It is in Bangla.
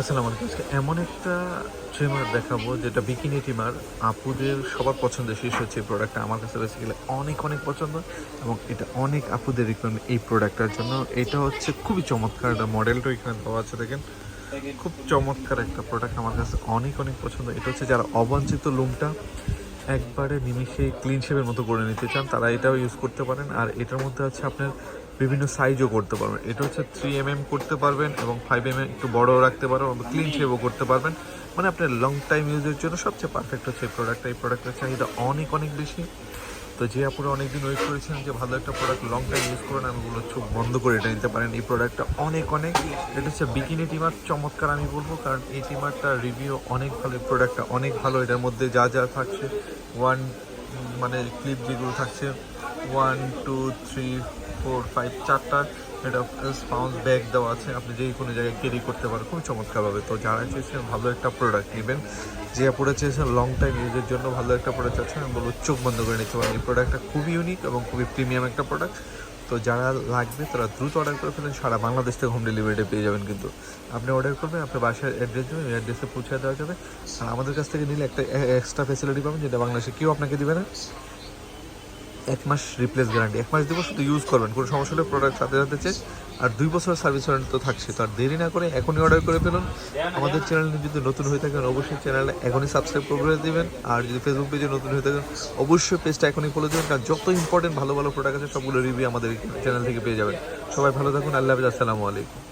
আসসালামু আলাইকুম। আজকে এমন একটা ট্রিমার দেখাবো যেটা বিকিনি ট্রিমার আপুদের সবার পছন্দের শেষ হচ্ছে এই প্রোডাক্টটা আমার কাছে বেসিক্যালি অনেক অনেক পছন্দ এবং এটা অনেক আপুদের রিকোয়ারমেন্ট এই প্রোডাক্টটার জন্য। এটা হচ্ছে খুবই চমৎকার একটা মডেলটা এখানে পাওয়া আছে, দেখেন। খুব চমৎকার একটা প্রোডাক্ট আমার কাছে অনেক অনেক পছন্দ। এটা হচ্ছে যারা অবাঞ্ছিত লুমটা একবারে নিমিশে ক্লিন শেপের মতো করে নিতে চান, তারা এটাও ইউজ করতে পারেন। আর এটার মধ্যে আছে আপনার বিভিন্ন সাইজও করতে পারবেন। এটা হচ্ছে থ্রি এম এম করতে পারবেন এবং ফাইভ এম এম একটু বড়ও রাখতে পারবেন এবং ক্লিন শেপও করতে পারবেন। মানে আপনার লং টাইম ইউজের জন্য সবচেয়ে পারফেক্ট হচ্ছে এই প্রোডাক্টটা এই প্রোডাক্টের চাহিদা অনেক অনেক বেশি। তো যে আপুরা অনেকদিন ওয়েট করেছেন যে ভালো একটা প্রোডাক্ট লং টাইম ইউজ করেন, আমি বলব চোখ বন্ধ করে এটা নিতে পারেন। এই প্রোডাক্টটা অনেক অনেক। এটা হচ্ছে বিকিনি টিমার চমৎকার আমি বলব। কারণ এই টিমারটা রিভিউ অনেক ভালো, এই প্রোডাক্টটা অনেক ভালো। এটার মধ্যে যা যা থাকছে ওয়ান মানে ক্লিপ যেগুলো থাকছে one two three four five চারটা এটা স্পাউন্স ব্যাগ দেওয়া আছে। আপনি যে কোনো জায়গায় ক্যারি করতে পারেন, খুব চমৎকারভাবে। তো যারা চেয়েছেন ভালো একটা প্রোডাক্ট নেবেন, যে প্রোডাক্ট চেয়েছেন লং টাইম ইউজের জন্য ভালো একটা প্রোডাক্ট আছে আমি বলব চোখ বন্ধ করে নিতে পারেন। এই প্রোডাক্টটা খুবই ইউনিক এবং খুবই প্রিমিয়াম একটা প্রোডাক্ট তো যারা লাগবে তারা দ্রুত অর্ডার করে ফেলেন। সারা বাংলাদেশ থেকে হোম ডেলিভারিটা পেয়ে যাবেন কিন্তু। আপনি অর্ডার করবেন, আপনার বাসার অ্যাড্রেস দেবেন ওই অ্যাড্রেসে পৌঁছে দেওয়া যাবে। আর আমাদের কাছ থেকে নিলে একটা এক্সট্রা ফেসিলিটি পাবেন, যেটা বাংলাদেশে কেউ আপনাকে দেবে না। এক মাস রিপ্লেস গ্যারান্টি এক মাস দিব শুধু ইউজ করবেন, কোনো সমস্যা হলে প্রোডাক্ট সাথে সাথে চেঞ্জ আর দুই বছরের সার্ভিস ওয়ারেন্টি তো থাকছে, তো আর দেরি না করে এখনই অর্ডার করে ফেলুন। আমাদের চ্যানেলে যদি নতুন হয়ে থাকেন, অবশ্যই চ্যানেলে এখনই সাবস্ক্রাইব করে দেবেন। আর যদি ফেসবুক পেজে নতুন হয়ে থাকেন, অবশ্যই পেজটা এখনই ফলো দেবেন। কারণ যত ইম্পর্টেন্ট ভালো ভালো প্রোডাক্ট আছে, সবগুলো রিভিউ আমাদের চ্যানেল থেকে পেয়ে যাবেন। সবাই ভালো থাকুন, আল্লাহ হাফিজ, আসসালামু আলাইকুম।